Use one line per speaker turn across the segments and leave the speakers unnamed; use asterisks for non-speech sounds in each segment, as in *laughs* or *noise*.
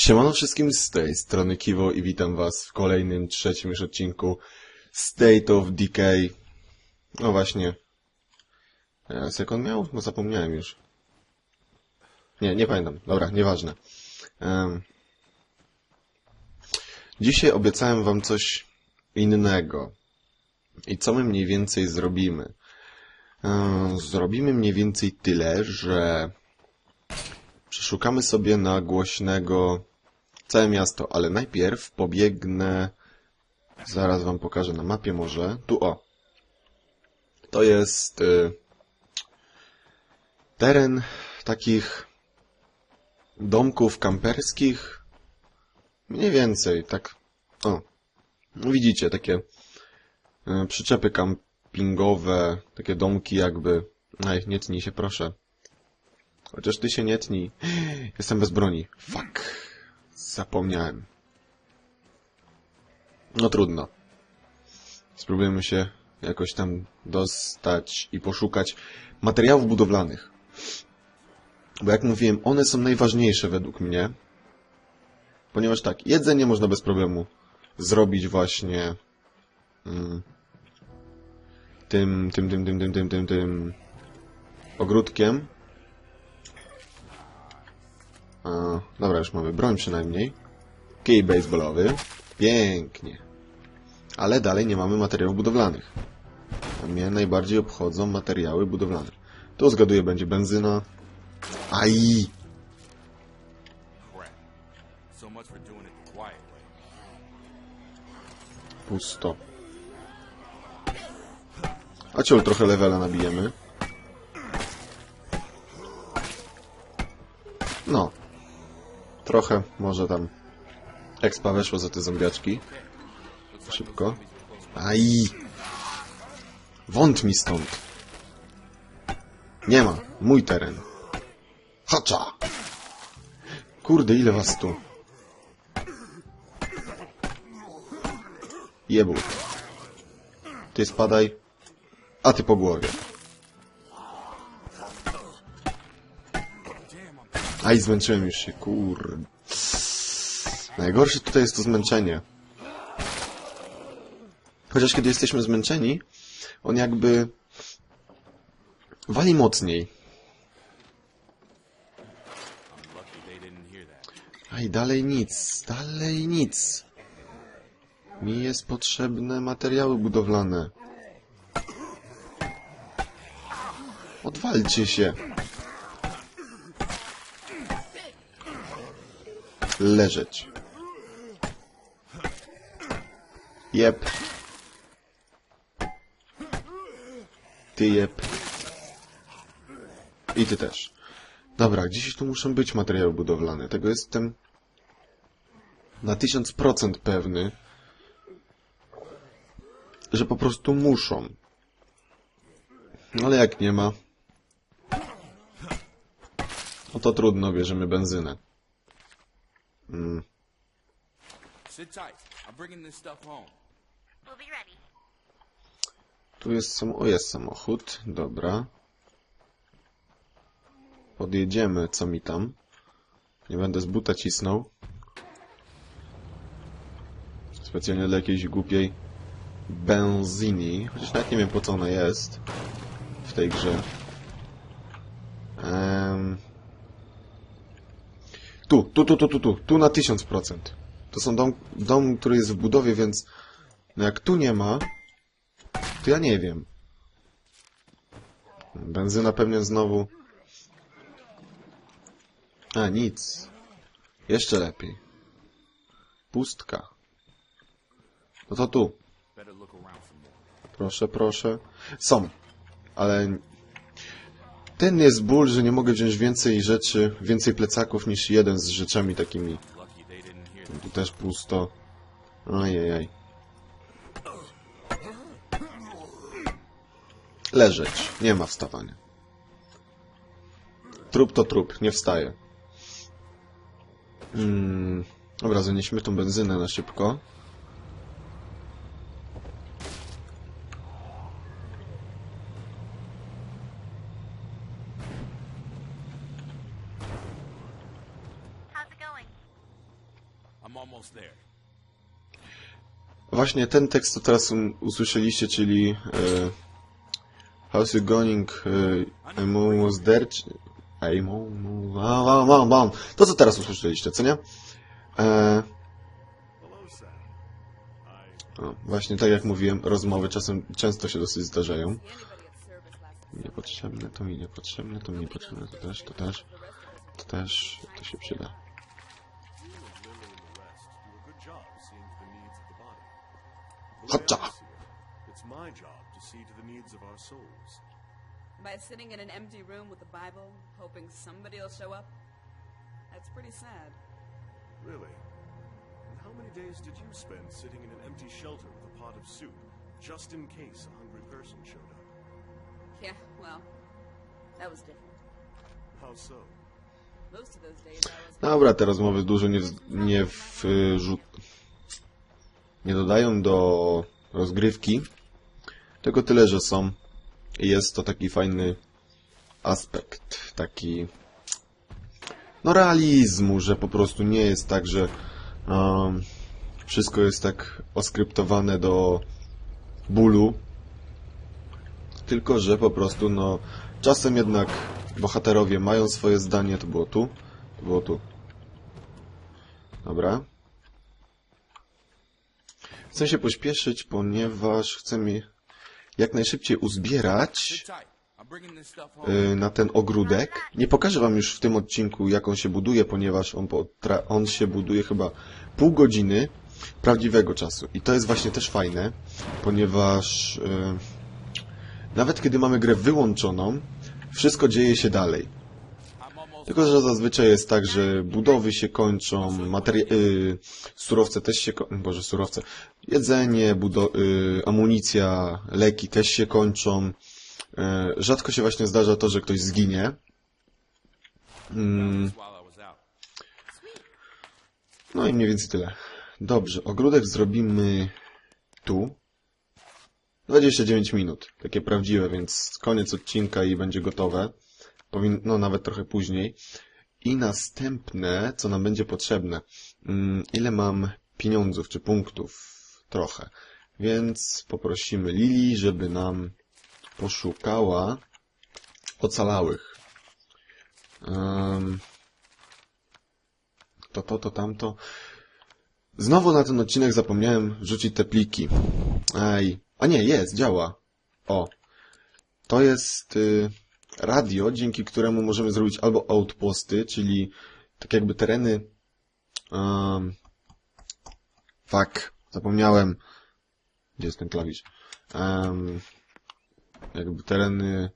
Siemano wszystkim z tej strony Kiwo i witam was w kolejnym, trzecim już odcinku State of Decay. No właśnie. Jak on miał? No zapomniałem już. Nie, nie pamiętam. Dobra, nieważne. Em, Dzisiaj obiecałem wam coś innego. I co my mniej więcej zrobimy? Em, Zrobimy mniej więcej tyle, że przeszukamy sobie na głośnego całe miasto, ale najpierw pobiegnę, zaraz wam pokażę na mapie może, tu o. To jest y, teren takich domków kamperskich, mniej więcej, tak, o, widzicie, takie y, przyczepy kampingowe, takie domki jakby, aj, nie tnij się proszę. Chociaż ty się nie tnij. *gasps* Jestem bez broni. Fuck. Zapomniałem. No trudno. Spróbujemy się jakoś tam dostać i poszukać materiałów budowlanych. Bo jak mówiłem, one są najważniejsze według mnie. Ponieważ tak, jedzenie można bez problemu zrobić właśnie mm, tym, tym, tym, tym, tym, tym, tym, tym ogródkiem. A, dobra, już mamy broń przynajmniej. Kij baseballowy. Pięknie. Ale dalej nie mamy materiałów budowlanych. A mnie najbardziej obchodzą materiały budowlane. Tu zgaduję będzie benzyna. Aj! Pusto. A ciul trochę levela nabijemy. No. Trochę, może tam expa weszło za te zombiaczki. Szybko. Aj! Wąt mi stąd. Nie ma. Mój teren. Hacza! Kurde, ile was tu? Jebu. Ty spadaj. A ty po głowie. Aj, zmęczyłem już się, kur... Najgorsze tutaj jest to zmęczenie. Chociaż kiedy jesteśmy zmęczeni, on jakby wali mocniej. Aj, dalej nic, dalej nic. Mi jest potrzebne materiały budowlane. Odwalcie się. Leżeć. Jep. Ty jep. I ty też. Dobra, gdzieś tu muszą być materiały budowlane. Tego jestem na 1000% pewny, że po prostu muszą. Ale jak nie ma, no to trudno, bierzemy benzynę. Mm.
Sit tight. I'm bringing this stuff home.
We'll be ready.
Tu jest sam... O, jest samochód. Dobra. Podjedziemy, co mi tam. Nie będę z buta cisnął. Specjalnie dla jakiejś głupiej benzini. Chociaż nawet nie wiem, po co ona jest w tej grze. Em... Tu, tu, tu, tu, tu, tu. Tu na 1000%. To są dom, dom, który jest w budowie, więc no jak tu nie ma, to ja nie wiem. Benzyna pewnie znowu. A, nic. Jeszcze lepiej. Pustka. No to tu. Proszę, proszę. Są. Ale... Ten jest ból, że nie mogę wziąć więcej rzeczy, więcej plecaków niż jeden z rzeczami takimi. Tu też pusto. Ajajaj. Leżeć. Nie ma wstawania. Trup to trup. Nie wstaje. Mm. Dobra, zanieśmy tą benzynę na szybko. Właśnie ten tekst, co teraz um, usłyszeliście, czyli e, How's it going? E, almost there. bam. To, co teraz usłyszeliście, co nie? E, o, właśnie tak jak mówiłem, rozmowy czasem często się dosyć zdarzają. Niepotrzebne, to mi niepotrzebne, to mi niepotrzebne, to też, to też, to też, to się przyda. Hotcha!
It's my job to see to the needs of our souls.
By sitting in an empty room with a Bible, hoping somebody will show up? That's pretty sad.
Really? And how many days did you spend sitting in an empty shelter with a pot of soup, just in case a hungry person showed up?
Yeah, well, that was different.
How so?
Most of those days I was.
Dobra, te rozmowy dużo nie, wz- nie wrzut... nie dodają do rozgrywki. Tylko tyle, że są. I jest to taki fajny aspekt, taki no realizmu, że po prostu nie jest tak, że um, wszystko jest tak oskryptowane do bólu, tylko że po prostu no czasem jednak bohaterowie mają swoje zdanie, to było tu, to było tu. Dobra. Chcę się pośpieszyć, ponieważ chcę mi jak najszybciej uzbierać y, na ten ogródek. Nie pokażę wam już w tym odcinku, jak on się buduje, ponieważ on, on się buduje chyba pół godziny prawdziwego czasu. I to jest właśnie też fajne, ponieważ y, nawet kiedy mamy grę wyłączoną, wszystko dzieje się dalej. Tylko, że zazwyczaj jest tak, że budowy się kończą, materia- y, surowce też się kończą, boże, surowce, jedzenie, y, amunicja, leki też się kończą. Y, rzadko się właśnie zdarza to, że ktoś zginie. Mm, no i mniej więcej tyle. Dobrze, ogródek zrobimy tu. 29 minut, takie prawdziwe, więc koniec odcinka i będzie gotowe. Powin no nawet trochę później. I następne, co nam będzie potrzebne. Mm, ile mam pieniądzów czy punktów? Trochę. Więc poprosimy Lili, żeby nam poszukała ocalałych. To, to, to, tamto. Znowu na ten odcinek zapomniałem wrzucić te pliki. Ej. A nie, jest, działa. O. To jest y, radio, dzięki któremu możemy zrobić albo outposty, czyli tak jakby tereny... Um, fuck, zapomniałem. Gdzie jest ten klawisz? Um, jakby tereny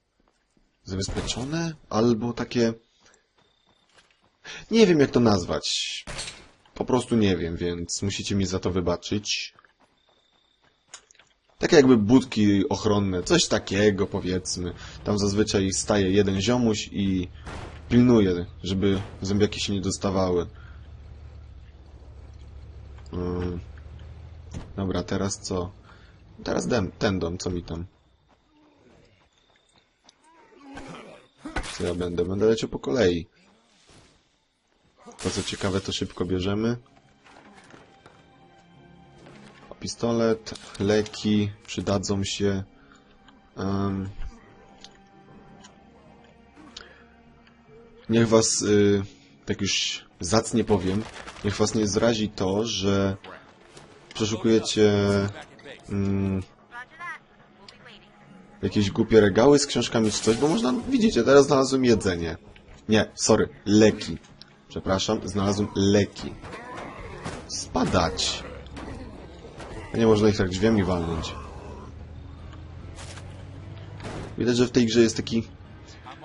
zabezpieczone, albo takie... Nie wiem jak to nazwać. Po prostu nie wiem, więc musicie mi za to wybaczyć. Tak jakby budki ochronne, coś takiego powiedzmy. Tam zazwyczaj staje jeden ziomuś i pilnuje, żeby zombiaki się nie dostawały. Ym. Dobra, teraz co? Teraz dem, ten dom, co mi tam? Co ja będę? Będę leciał po kolei. To co ciekawe, to szybko bierzemy. Pistolet, leki przydadzą się. Em, niech was, y, tak już zacnie powiem, niech was nie zrazi to, że przeszukujecie mm, jakieś głupie regały z książkami czy coś, bo można, widzicie, teraz znalazłem jedzenie. Nie, sorry, leki. Przepraszam, znalazłem leki. Spadać. A nie można ich tak drzwiami walnąć. Widać, że w tej grze jest taki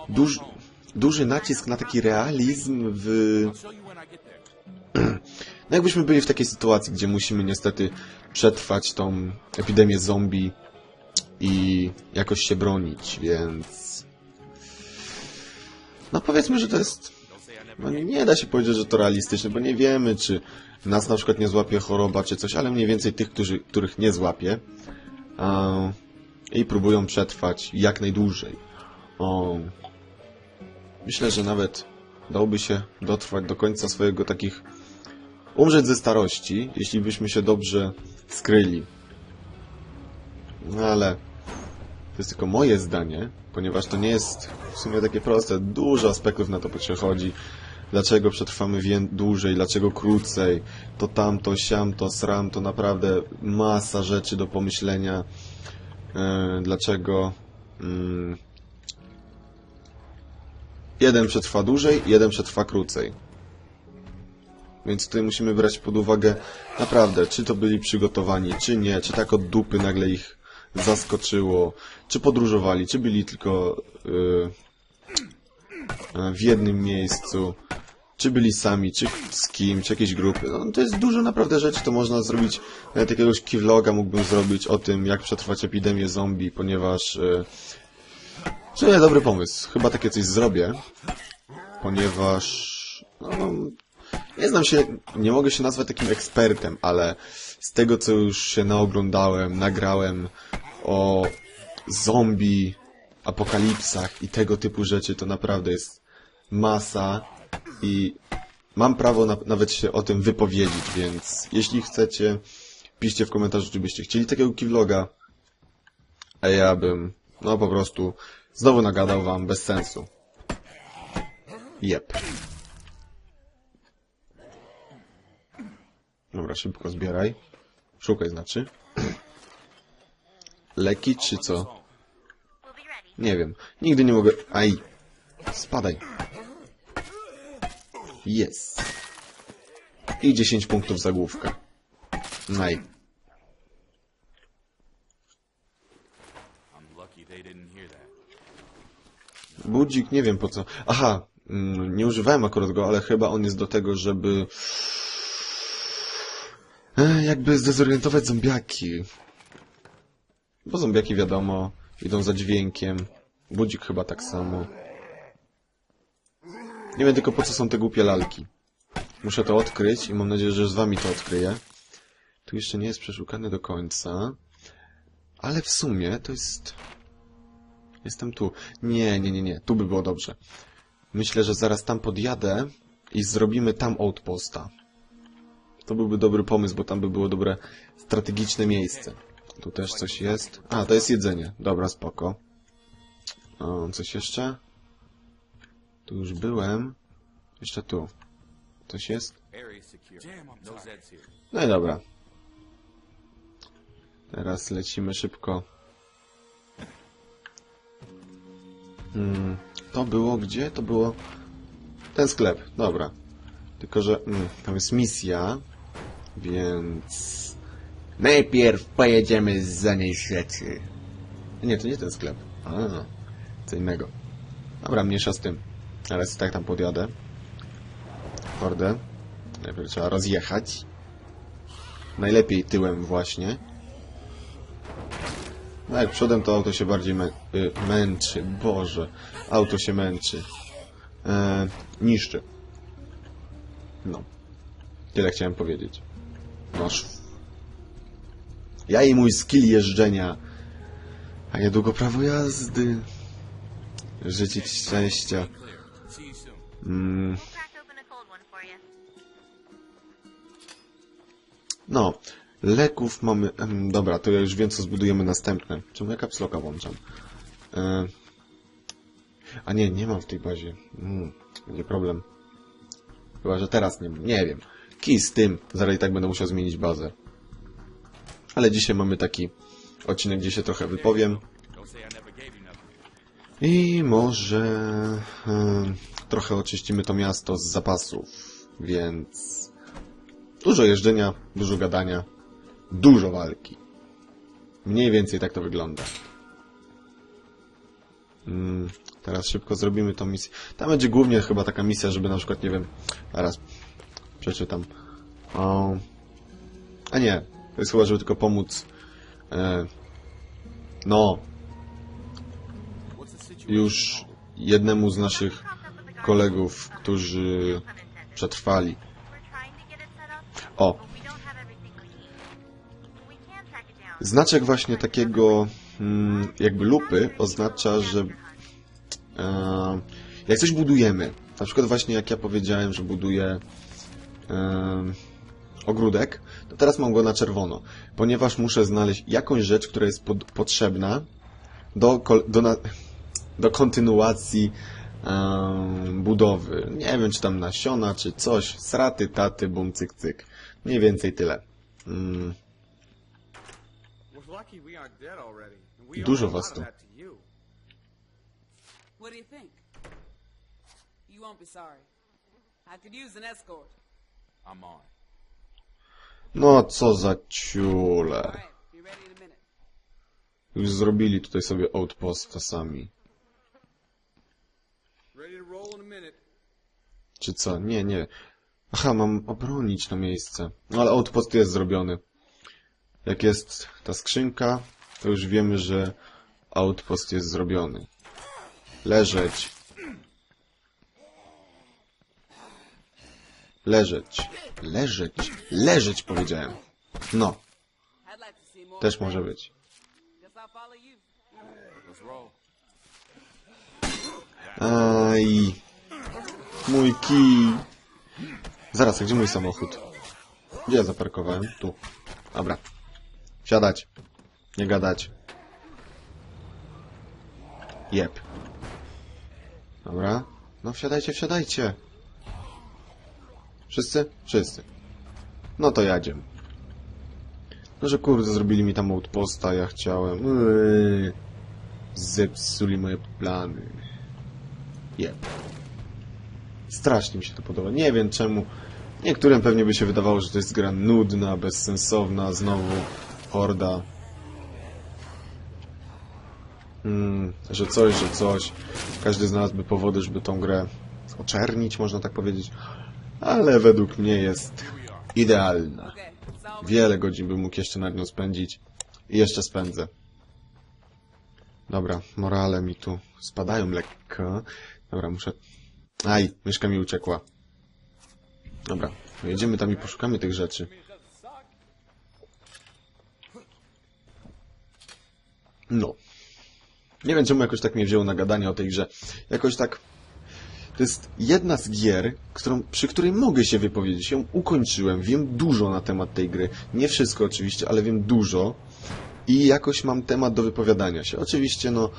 duż, duży nacisk na taki realizm w... No jakbyśmy byli w takiej sytuacji, gdzie musimy niestety przetrwać tą epidemię zombie i jakoś się bronić, więc... No powiedzmy, że to jest... No nie, nie da się powiedzieć, że to realistyczne, bo nie wiemy, czy nas na przykład nie złapie choroba, czy coś, ale mniej więcej tych, którzy, których nie złapie i próbują przetrwać jak najdłużej. Myślę, że nawet dałoby się dotrwać do końca swojego takich umrzeć ze starości, jeśli byśmy się dobrze skryli. No ale to jest tylko moje zdanie, ponieważ to nie jest w sumie takie proste. Dużo aspektów na to przechodzi. Dlaczego przetrwamy dłużej, dlaczego krócej, to tamto, siamto, sram, to naprawdę masa rzeczy do pomyślenia. E, dlaczego mm, jeden przetrwa dłużej, jeden przetrwa krócej. Więc tutaj musimy brać pod uwagę naprawdę, czy to byli przygotowani, czy nie, czy tak od dupy nagle ich zaskoczyło, czy podróżowali, czy byli tylko yy, w jednym miejscu, czy byli sami, czy z kim, czy jakieś grupy. No, to jest dużo naprawdę rzeczy, to można zrobić, nawet jakiegoś keyvloga mógłbym zrobić o tym, jak przetrwać epidemię zombie, ponieważ yy, sumie dobry pomysł. Chyba takie coś zrobię, ponieważ no, nie znam się, nie mogę się nazwać takim ekspertem, ale z tego, co już się naoglądałem, nagrałem o zombie, apokalipsach i tego typu rzeczy, to naprawdę jest masa i mam prawo na, nawet się o tym wypowiedzieć, więc jeśli chcecie, piszcie w komentarzu, czy byście chcieli takiego keyvloga, a ja bym, no po prostu, znowu nagadał wam bez sensu. Jep. Dobra, szybko zbieraj. Szukaj znaczy. Leki czy co? Nie wiem. Nigdy nie mogę... Aj. Spadaj. Jest. I 10 punktów za główkę. Naj. Budzik, nie wiem po co. Aha, mm, nie używałem akurat go, ale chyba on jest do tego, żeby jakby zdezorientować zombiaki. Bo zombiaki wiadomo, idą za dźwiękiem. Budzik chyba tak samo. Nie wiem tylko po co są te głupie lalki. Muszę to odkryć i mam nadzieję, że z wami to odkryję. Tu jeszcze nie jest przeszukane do końca. Ale w sumie to jest... Jestem tu. Nie, nie, nie, nie. Tu by było dobrze. Myślę, że zaraz tam podjadę i zrobimy tam outposta. To byłby dobry pomysł, bo tam by było dobre strategiczne miejsce. Tu też coś jest. A, to jest jedzenie. Dobra, spoko. O, coś jeszcze? Tu już byłem. Jeszcze tu. Coś jest?
No
i dobra. Teraz lecimy szybko. Hmm, to było gdzie? To było ten sklep. Dobra. Tylko, że mm, tam jest misja, więc najpierw pojedziemy zanieść rzeczy. Nie, to nie ten sklep. A, co innego. Dobra, mniejsza z tym. Teraz tak tam podjadę. Kordę. Najpierw trzeba rozjechać. Najlepiej tyłem właśnie. No jak przodem to auto się bardziej mę y, męczy. Boże. Auto się męczy. E, niszczy. No. Tyle chciałem powiedzieć. Noż. Ja i mój skill jeżdżenia. A niedługo prawo jazdy. Życie ci szczęścia. Mm. No, leków mamy... em, dobra, to ja już wiem, co zbudujemy następne. Czemu ja capslocka włączam? E, a nie, nie mam w tej bazie. Mm, będzie problem. Chyba, że teraz nie. Nie wiem. Kij z tym. Zaraz i tak będę musiał zmienić bazę. Ale dzisiaj mamy taki odcinek, gdzie się trochę wypowiem.
I
może trochę oczyścimy to miasto z zapasów, więc dużo jeżdżenia, dużo gadania, dużo walki. Mniej więcej tak to wygląda. Mm, teraz szybko zrobimy tą misję. Tam będzie głównie chyba taka misja, żeby na przykład, nie wiem, zaraz przeczytam. O, a nie, to jest chyba, żeby tylko pomóc e, no, już jednemu z naszych kolegów, którzy przetrwali. O, znaczek właśnie takiego mm, jakby lupy oznacza, że e, jak coś budujemy, na przykład właśnie jak ja powiedziałem, że buduję ogródek, to teraz mam go na czerwono, ponieważ muszę znaleźć jakąś rzecz, która jest pod, potrzebna do, do, na, do kontynuacji em, budowy. Nie wiem, czy tam nasiona, czy coś. Sraty, taty, bum, cyk, cyk. Mniej więcej tyle. Mm, Dużo was tu.
What do you think? Sorry. Use an escort.
No, co za ciule. Już zrobili tutaj sobie outposta sami. Czy co? Nie, nie. Aha, mam obronić to miejsce. No ale outpost jest zrobiony. Jak jest ta skrzynka, to już wiemy, że outpost jest zrobiony. Leżeć. Leżeć. Leżeć. Leżeć powiedziałem. No, też może być. Aj. Mój kij. Zaraz, gdzie mój samochód? Gdzie ja zaparkowałem? Tu. Dobra. Siadać. Nie gadać. Jep. Dobra. No wsiadajcie, wsiadajcie. Wszyscy? Wszyscy. No to jadziem. No że kurde, zrobili mi tam outposta, ja chciałem. Yy. Zepsuli moje plany. Jep. Strasznie mi się to podoba. Nie wiem czemu. Niektórym pewnie by się wydawało, że to jest gra nudna, bezsensowna, znowu horda. Mm, że coś, że coś. Każdy znalazłby powody, żeby tą grę oczernić, można tak powiedzieć. Ale według mnie jest idealna. Wiele godzin bym mógł jeszcze nad nią spędzić. I jeszcze spędzę. Dobra, morale mi tu spadają lekko. Dobra, muszę... Aj, myszka mi uciekła. Dobra, jedziemy tam i poszukamy tych rzeczy. No. Nie wiem, czemu jakoś tak mnie wzięło na gadanie o tej grze. Jakoś tak... To jest jedna z gier, którą, przy której mogę się wypowiedzieć. Ją ukończyłem, wiem dużo na temat tej gry. Nie wszystko oczywiście, ale wiem dużo. I jakoś mam temat do wypowiadania się. Oczywiście, no...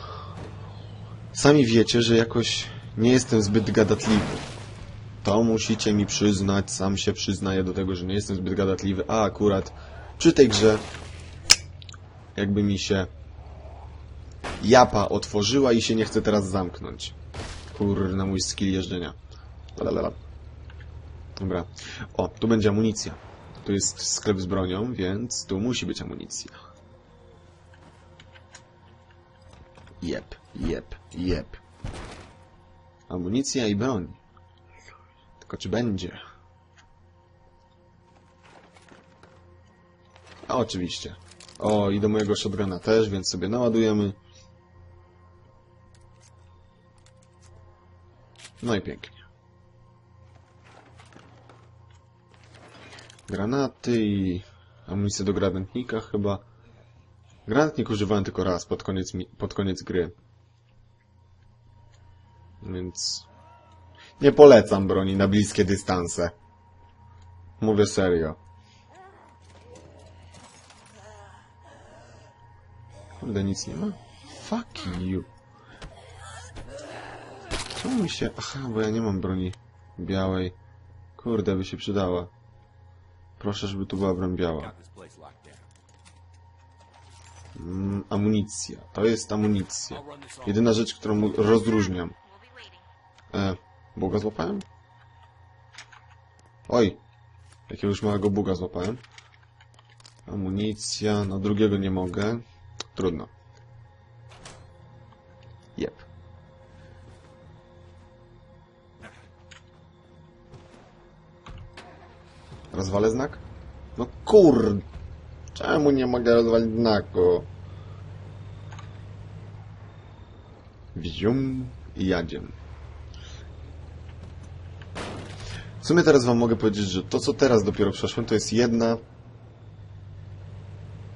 Sami wiecie, że jakoś nie jestem zbyt gadatliwy. To musicie mi przyznać, sam się przyznaję do tego, że nie jestem zbyt gadatliwy, a akurat przy tej grze jakby mi się japa otworzyła i się nie chce teraz zamknąć. Kurna, mój skill jeżdżenia. Lalalala. Dobra. O, tu będzie amunicja. Tu jest sklep z bronią, więc tu musi być amunicja. Jep, jep, jep. Amunicja i broń. Tylko czy będzie? A oczywiście. O, i do mojego shotguna też, więc sobie naładujemy. No i pięknie. Granaty i amunicję do granatnika chyba. Granatnik używałem tylko raz, pod koniec, pod koniec gry. Więc... Nie polecam broni na bliskie dystanse. Mówię serio. Kurde, nic nie ma? Fuck you. Czemu mi się... Aha, bo ja nie mam broni białej. Kurde, by się przydała. Proszę, żeby tu była broń biała. Mm, amunicja. To jest amunicja. Jedyna rzecz, którą rozróżniam. E, buga złapałem? Oj! Jakiegoś małego buga złapałem. Amunicja, no drugiego nie mogę. Trudno. Jep. Rozwalę znak? No kur... Czemu nie mogę rozwalić znaku? Wzium i jadziem. W sumie teraz wam mogę powiedzieć, że to co teraz dopiero przeszłem to jest jedna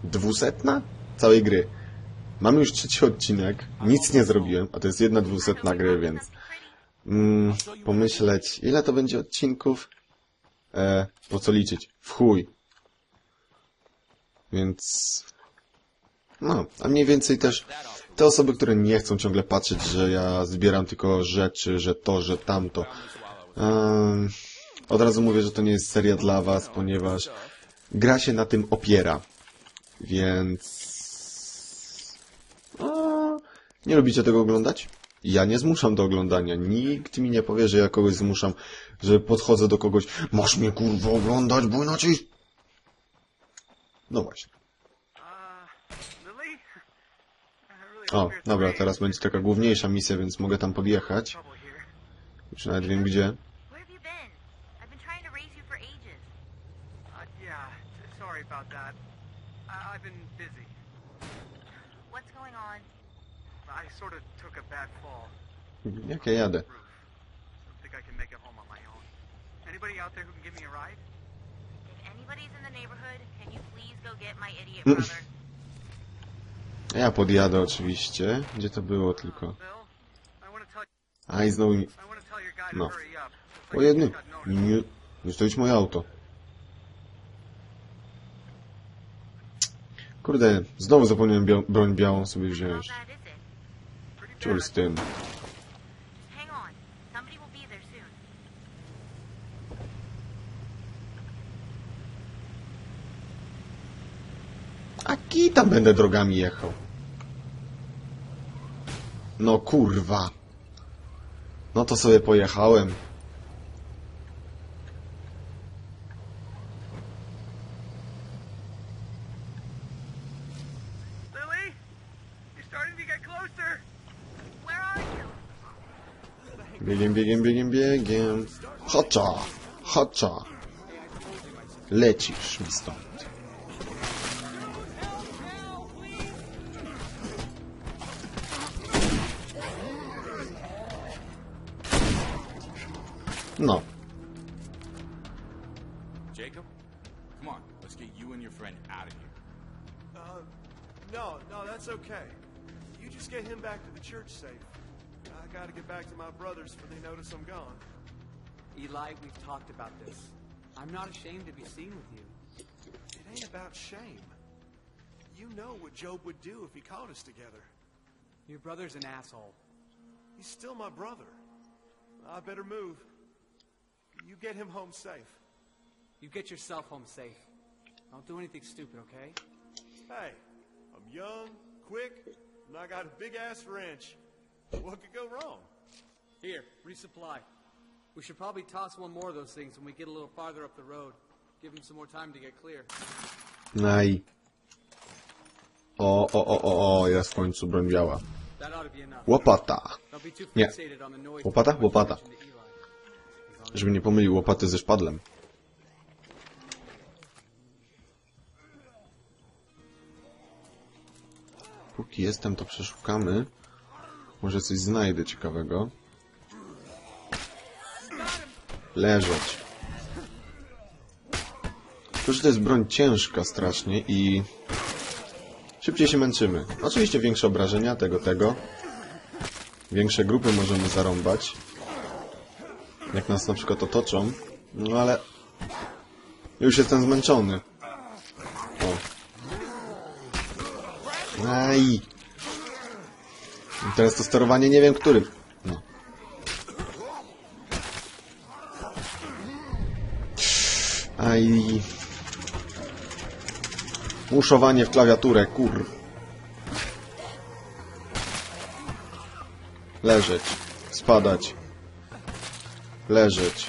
dwusetna całej gry. Mamy już trzeci odcinek, nic nie zrobiłem, a to jest jedna dwusetna gry, więc mm, pomyśleć ile to będzie odcinków? E, po co liczyć? W chuj. Więc... No, a mniej więcej też te osoby, które nie chcą ciągle patrzeć, że ja zbieram tylko rzeczy, że to, że tamto. Em, od razu mówię, że to nie jest seria dla was, ponieważ gra się na tym opiera. Więc... A, nie lubicie tego oglądać? Ja nie zmuszam do oglądania. Nikt mi nie powie, że ja kogoś zmuszam, że podchodzę do kogoś. Masz mnie kurwa oglądać, bo inaczej... No właśnie. O, dobra, teraz będzie taka główniejsza misja, więc mogę tam podjechać. Już nawet wiem gdzie.
Uh, sorry about that. I- I've been busy.
What's going on?
Jak ja jadę?
Roof. Don't think I can make it home on my own. Anybody out there who can give me a ride?
If anybody's in the neighborhood, can you please go get my idiot brother?
Ja podjadę oczywiście. Gdzie to było tylko?
Bill, I want to tell
A i znowu mi...
To to
No. O
got no
Nie, nie stoić moje auto. Kurde, znowu zapomniałem bia broń białą sobie wziąć.
I
z tym. A będę drogami jechał. No kurwa. No to sobie pojechałem. Hocza! Hocza! Lecisz mi stąd. No,
Jacob, come on. Let's get you and your friend out of here.
Uh, no, no, that's okay. You just get him back to the church safe. I gotta get back to my brothers before they notice I'm gone.
Eli, we've talked about this. I'm not ashamed to be seen with you.
It ain't about shame. You know what Job would do if he caught us together.
Your brother's an asshole.
He's still my brother. I better move. You get him home safe.
You get yourself home safe. Don't do anything stupid, okay?
Hey, I'm young, quick, and I got a big ass wrench. What could go wrong?
Here, resupply. We should probably toss one more of those things when we get a little farther up the road. Give him some more time to get clear.
O, o, o, o, o, jest w końcu broń biała. Łopata. Nie. Łopata? Łopata. Żeby nie pomylił łopaty ze szpadlem. Póki jestem, to przeszukamy. Może coś znajdę ciekawego. Leżeć. Że to jest broń ciężka strasznie i... Szybciej się męczymy. Oczywiście większe obrażenia, tego, tego. Większe grupy możemy zarąbać jak nas na przykład otoczą, no ale już jestem zmęczony. O. Aj. Teraz to sterowanie nie wiem którym. Aj. Muszowanie w klawiaturę, kur. Leżeć. Spadać. Leżeć.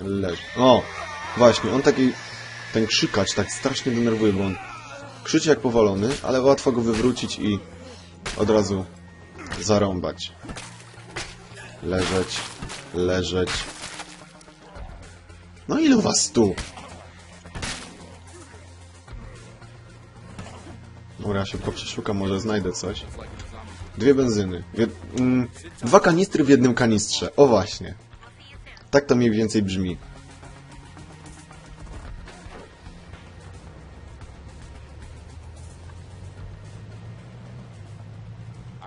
Leż. O! Właśnie, on taki... Ten krzykacz tak strasznie denerwuje, bo on krzyczy jak powalony, ale łatwo go wywrócić i od razu zarąbać. Leżeć. Leżeć. No ilu was tu? Dobra, ja się poprzeszukam, może znajdę coś. Dwie benzyny. Mm, dwa kanistry w jednym kanistrze. O właśnie. Tak to mniej więcej brzmi.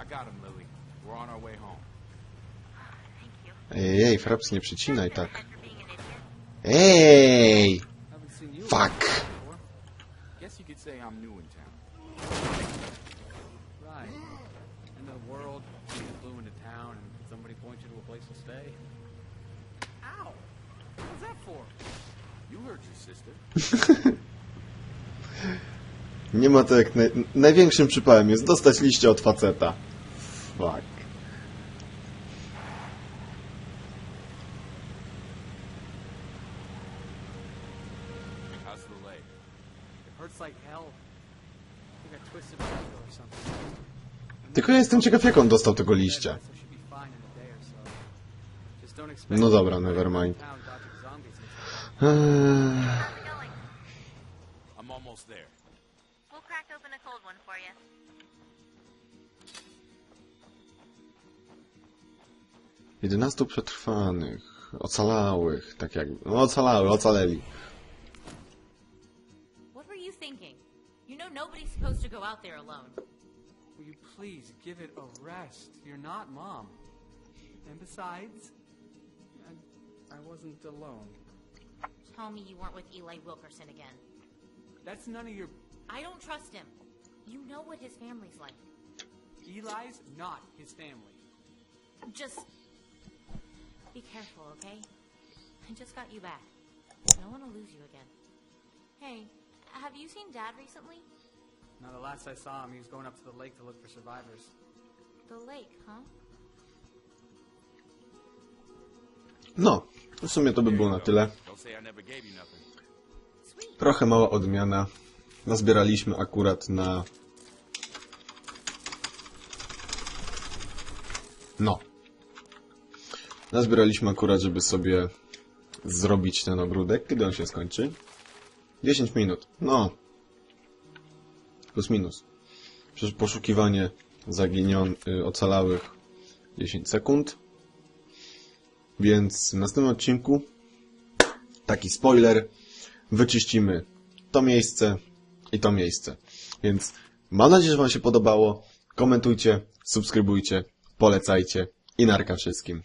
Got him, Lily. We're on our way home.
Ej, ej, Fraps, nie przycinaj tak. Ej! Fuck. *laughs* Nie ma to jak naj... największym przypałem jest dostać liście od faceta. Fuck.
How's the leg?
It hurts like hell. I think I twisted my ankle or something.
Tylko ja jestem ciekaw, jak on dostał tego liścia. No dobra,
be
never mind.
town dodging zombies and stuff.
Eee. Jedenastu przetrwanych, ocalałych, tak jak... No ocalały, ocaleli.
What were you thinking? You know nobody's supposed to go out there alone.
Will you please give it a rest? You're not mom. And besides, I, I wasn't alone.
Tell me you weren't with Eli Wilkerson again.
That's none of your.
I don't trust him. You know what his family's like.
Eli's not his family.
Just be careful, okay? I just got you back. I don't want to lose you again. Hey, have you seen Dad recently?
Now, the last I saw him, he was going up to the lake to look for survivors.
The lake, huh?
No, w sumie to by było na tyle. Trochę mała odmiana. Nazbieraliśmy akurat na... No. Nazbieraliśmy akurat, żeby sobie zrobić ten ogródek. Kiedy on się skończy? 10 minut. No. Plus minus. Przecież poszukiwanie zaginion... y, ocalałych 10 sekund. Więc w następnym odcinku taki spoiler wyczyścimy to miejsce i to miejsce. Więc mam nadzieję, że Wam się podobało. Komentujcie, subskrybujcie, polecajcie i narka wszystkim.